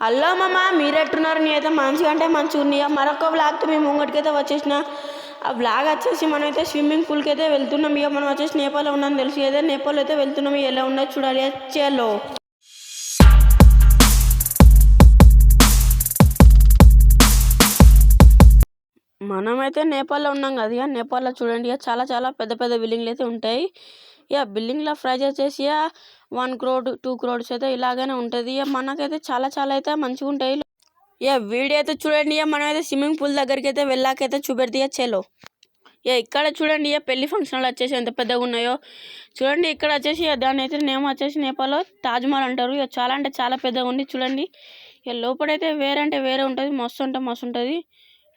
Hello మామ మీరు ఎట్టున్నారు నేనైతే మంచిగా అంటే మంచిగా ఉన్నాయా మరొక బ్లాగ్తో మేము ముంగటికైతే వచ్చేసిన. ఆ బ్లాగ్ వచ్చేసి మనమైతే స్విమ్మింగ్ పూల్కి అయితే వెళ్తున్నాం. ఇక మనం వచ్చేసి నేపాల్లో ఉన్నాం. తెలుసు ఏదో నేపాల్ అయితే వెళ్తున్నాం. ఎలా ఉన్నా చూడాలి. చలో. మనమైతే నేపాల్లో ఉన్నాం కదా ఇక నేపాల్లో చూడండి. ఇక చాలా చాలా పెద్ద పెద్ద బిల్డింగ్లు అయితే ఉంటాయి. ఇక బిల్డింగ్ల ప్రైస్ వచ్చేసి వన్ క్రోడ్ టూ క్రోడ్స్ అయితే ఇలాగనే ఉంటుంది. ఇక మనకైతే చాలా చాలా అయితే మంచిగా ఉంటాయి ఇక వీడియో అయితే చూడండి ఇక మనమైతే స్విమ్మింగ్ పూల్ దగ్గరికి అయితే వెళ్ళాకైతే చూపెడితే ఇక ఇక ఇక్కడ చూడండి ఇక పెళ్ళి ఫంక్షన్లు వచ్చేసి ఎంత పెద్దగా ఉన్నాయో. చూడండి ఇక్కడ వచ్చేసి దాని అయితే నేమ్ వచ్చేసి నేపాల్లో తాజ్మహల్ అంటారు. ఇక చాలా అంటే చాలా పెద్దగా ఉంది చూడండి. ఇక లోపలైతే వేరే అంటే వేరే ఉంటుంది మస్తు అంటే మస్తు ఉంటుంది.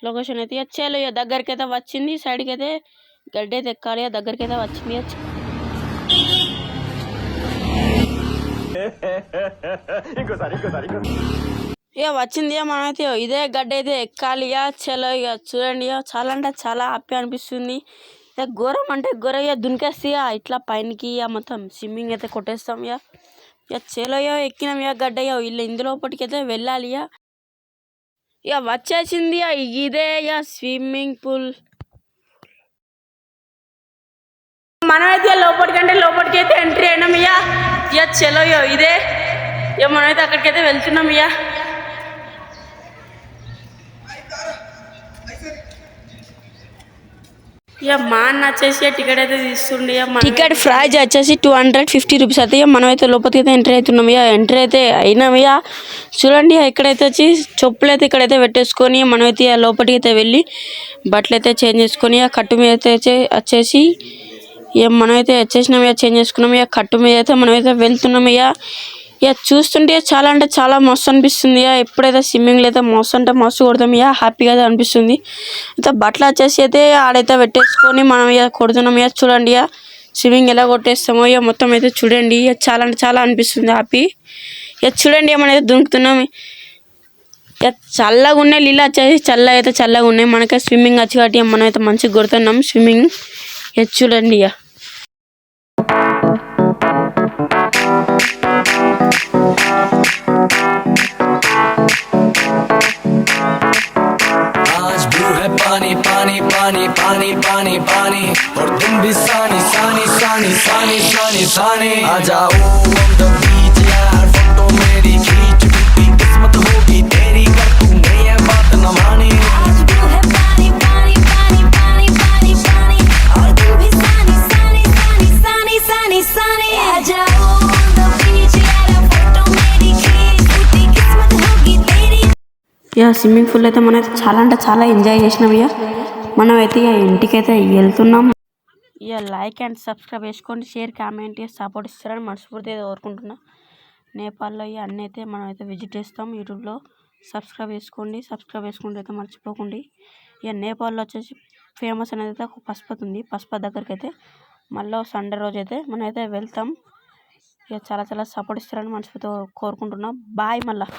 లొకేషన్ అయితే ఇక చేలో ఇక దగ్గరికి అయితే వచ్చింది సైడ్కి అయితే గడ్డి అయితే ఎక్కాలి దగ్గరికి అయితే వచ్చింది ఇక ఇంకోసారి ఇంకోసారి ఇక వచ్చింది మనమైతే ఇదే గడ్డ అయితే ఎక్కాలి ఇక చలో ఇక చూడండి చాలా అంటే చాలా హ్యాపీ అనిపిస్తుంది. ఇక ఘోరం అంటే ఘోర ఇక దునికేస్తే ఇక ఇట్లా పైనకి ఇక మొత్తం స్విమ్మింగ్ అయితే కొట్టేస్తాం ఇక. ఇక చలో ఇక ఎక్కినాం ఇక గడ్డ ఇక వీళ్ళు ఇందులోపటికి అయితే వెళ్ళాలి ఇక. ఇక వచ్చేసింది ఇదే ఇక స్విమ్మింగ్ పూల్ మనమైతే లోపలికంటే లోపలికి అయితే ఎంట్రీ అయినాం ఇక. యా చలో ఇదే. ఇక మనమైతే అక్కడికి అయితే వెళ్తున్నాం యా ఇక మా అన్న వచ్చేసి టికెట్ అయితే తీస్తుండే టికెట్ ప్రైజ్ వచ్చేసి టూ హండ్రెడ్ ఫిఫ్టీ రూపీస్ అయితే మనం అయితే లోపలికి అయితే ఎంటర్ అవుతున్నాం ఇక ఎంటర్ అయితే అయినామయ్యా చూడండి ఇక ఇక్కడైతే వచ్చి చెప్పులు అయితే ఇక్కడైతే పెట్టేసుకొని మనమైతే లోపలికి అయితే వెళ్ళి బట్టలు అయితే చేంజ్ చేసుకొని కట్టు మీద అయితే వచ్చేసి ఇక మనమైతే వచ్చేసినాం ఇక చేంజ్ చేసుకున్నాం ఇక కట్టు మీద అయితే మనమైతే వెళ్తున్నాం ఇక ఇక చూస్తుంటే చాలా అంటే చాలా మస్తు అనిపిస్తుంది ఇక ఎప్పుడైతే స్విమ్మింగ్లో అయితే మస్తు అంటే మస్తు కొడతాం ఇక హ్యాపీగా అయితే అనిపిస్తుంది. అయితే బట్టలు వచ్చేసి అయితే ఆడైతే పెట్టేసుకొని మనం ఇక కొడుతున్నాం ఇక చూడండి ఇక స్విమ్మింగ్ ఎలా కొట్టేస్తామో ఇక మొత్తం అయితే చూడండి ఇక చాలా అంటే చాలా అనిపిస్తుంది హ్యాపీ ఇక చూడండి ఇక మనం అయితే ఇక చల్లగా ఉన్నాయి నీళ్ళు వచ్చేసి చల్లగా అయితే చల్లగా ఉన్నాయి మనకే స్విమ్మింగ్ వచ్చి కాబట్టి మనం అయితే మంచిగా కొడుతున్నాం స్విమ్మింగ్ ఇక చూడండి ఇక पानी पानी पानी पानी पानी पानी। और तुम भी सानी सानी सानी सानी सानी सानी। आ जाओ तो beach, यार फ़ोटो मेरी खींच किस्मत होगी ఇక స్విమ్మింగ్ పూల్ అయితే మనం అయితే చాలా అంటే చాలా ఎంజాయ్ చేసినాం ఇక మనం అయితే ఇక ఇంటికైతే వెళ్తున్నాం. ఇక లైక్ అండ్ సబ్స్క్రైబ్ చేసుకోండి షేర్ కామెంట్ సపోర్ట్ ఇస్తారని మనస్ఫూర్తిగా కోరుకుంటున్నా. నేపాల్లో ఇక అన్నీ అయితే మనం అయితే విజిట్ చేస్తాం యూట్యూబ్లో. సబ్స్క్రైబ్ చేసుకోండి సబ్స్క్రైబ్ చేసుకుంటే అయితే మర్చిపోకండి. ఇక నేపాల్లో వచ్చేసి ఫేమస్ అనేది అయితే ఒక పసుపత్ ఉంది. పసుపత్ దగ్గరికి అయితే మళ్ళీ సండే రోజు అయితే మనం అయితే వెళ్తాం. ఇక చాలా చాలా సపోర్ట్ ఇస్తారని మనస్ఫూర్తిగా కోరుకుంటున్నాం. బాయ్ మళ్ళీ.